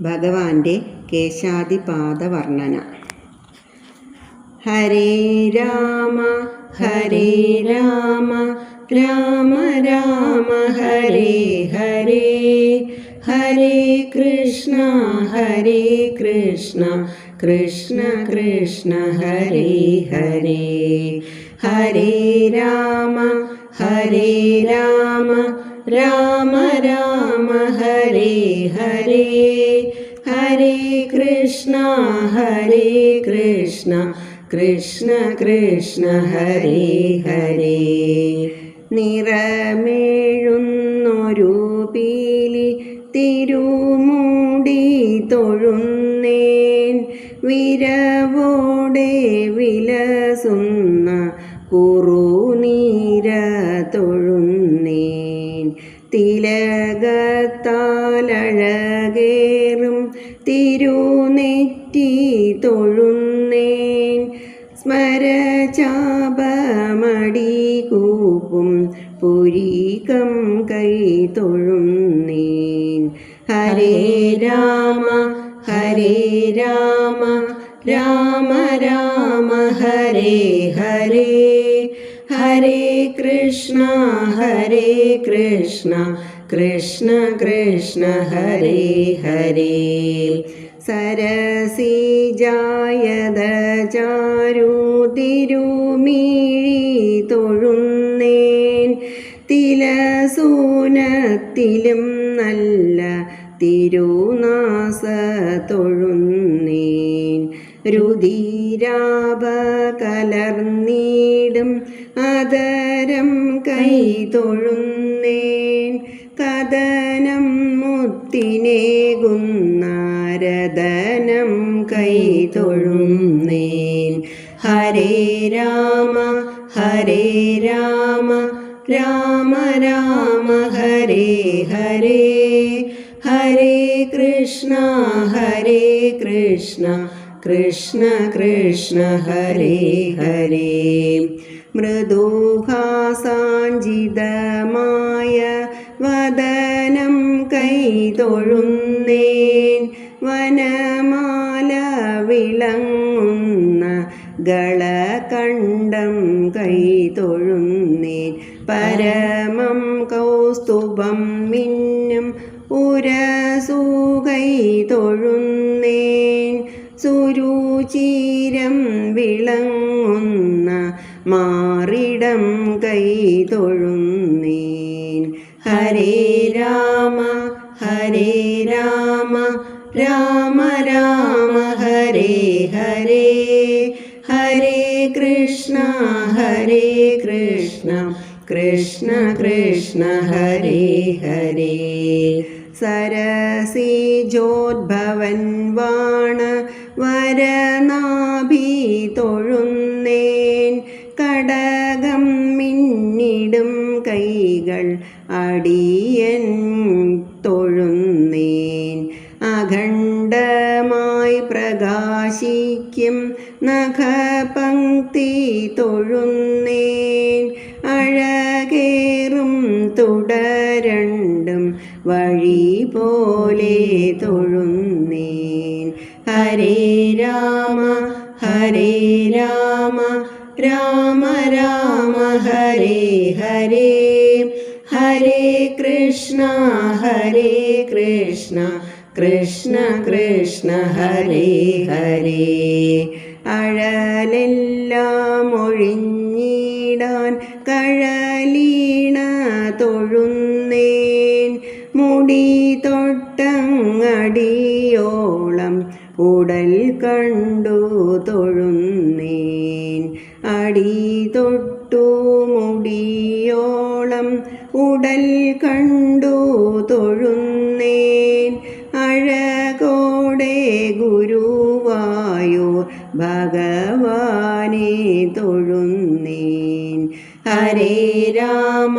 ഭഗവാന്റെ കേശാദിപാദ വർണന ഹരേ രാമ ഹരേ രാമ രാമ രാമ ഹരേ ഹരേ. ഹരേ കൃഷ്ണ ഹരേ കൃഷ്ണ കൃഷ്ണ കൃഷ്ണ ഹരേ ഹരേ. ഹരേ രാമ ഹരേ രാമ രാമ രാമ ഹരേ ഹരേ. ഹരേ കൃഷ്ണ ഹരേ കൃഷ്ണ. കൃഷ്ണ കൃഷ്ണ ഹരേ ഹരേ. നിറമേഴുന്നൊരു പീലി തിരുമൂടി തൊഴുന്നേൻ. വിരവോടെ വിലസുന്ന തിലകത്താലഴകേറും തിരുനെറ്റി തൊഴുന്നേൻ. സ്മരചാപമടി കൂപ്പും പുരീകം കൈ തൊഴുന്നേൻ. ഹരേ രാമ ഹരേ രാമ രാമ രാമ ഹരേ ഹരേ. ഹരേ കൃഷ്ണ ഹരേ കൃഷ്ണ. കൃഷ്ണ കൃഷ്ണ ഹരേ ഹരേ. സരസിജായത ചാരു തിരുമീഴി തൊഴുന്നേൻ. തിലസൂനത്തിലും നല്ല തിരുനാസ തൊഴുന്നേൻ രുതിരാപ കലർന്നീടും അതരം കൈ തൊഴുന്നേൻ കഥനം മുത്തിനേകുന്നാരദനം കൈ തൊഴുന്നേൻ ഹരേ രാമ ഹരേ രാമ രാമ രാമ ഹരേ ഹരേ. ഹരേ കൃഷ്ണ ഹരേ കൃഷ്ണ കൃഷ്ണ കൃഷ്ണ ഹരേ ഹരേ. മൃദുഹാസാഞ്ചിതമായ വദനം കൈതൊഴുന്നേൻ. വനമാല വിളങ്ങുന്ന ഗളകണ്ഠം കൈതൊഴുന്നേൻ. പരമം കൗസ്തുഭം മിന്നും ഉരസൂ കൈ തൊഴുന്നേൻ സുരുചിരം വിളങ്ങുന്ന മാറിടം കൈ തൊഴുന്നേൻ. ഹരേ രാമ ഹരേ രാമ രാമ രാമ ഹരേ ഹരേ. ഹരേ കൃഷ്ണ ഹരേ കൃഷ്ണ കൃഷ്ണ കൃഷ്ണ ഹരേ ഹരേ. സരസിജോദ്ഭവൻ വാണ വരനാഭി തൊഴുന്നേൻ കടകം മിന്നിടും കൈകൾ അടിയൻ തൊഴുന്നേൻ. അഖണ്ഡമായി പ്രകാശിക്കും നഖപങ്ക്തി തൊഴുന്നേൻ. അഴകേറും തുടരണ്ടും വഴി പോലെ തൊഴുന്നേൻ ഹരേ രാമ ഹരേ രാമ രാമ രാമ ഹരേ ഹരേ. ഹരേ കൃഷ്ണ ഹരേ കൃഷ്ണ കൃഷ്ണ കൃഷ്ണ ഹരേ ഹരേ. അഴലെല്ലാം ഒഴിഞ്ഞിടാൻ കഴലീണ തൊഴുന്നേൻ. മുടി തൊട്ടങ്ങടിയോളം കണ്ടു തൊഴുന്നേൻ. അടി തൊട്ടു മുടിയോളം ഉടൽ കണ്ടു തൊഴുന്നേൻ. അഴകോടെ ഗുരുവായോ ഭഗവാനെ തൊഴുന്നേൻ. ഹരേ രാമ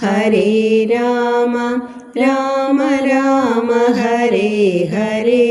ഹരേ രാമ രാമ രാമ ഹരേ ഹരേ.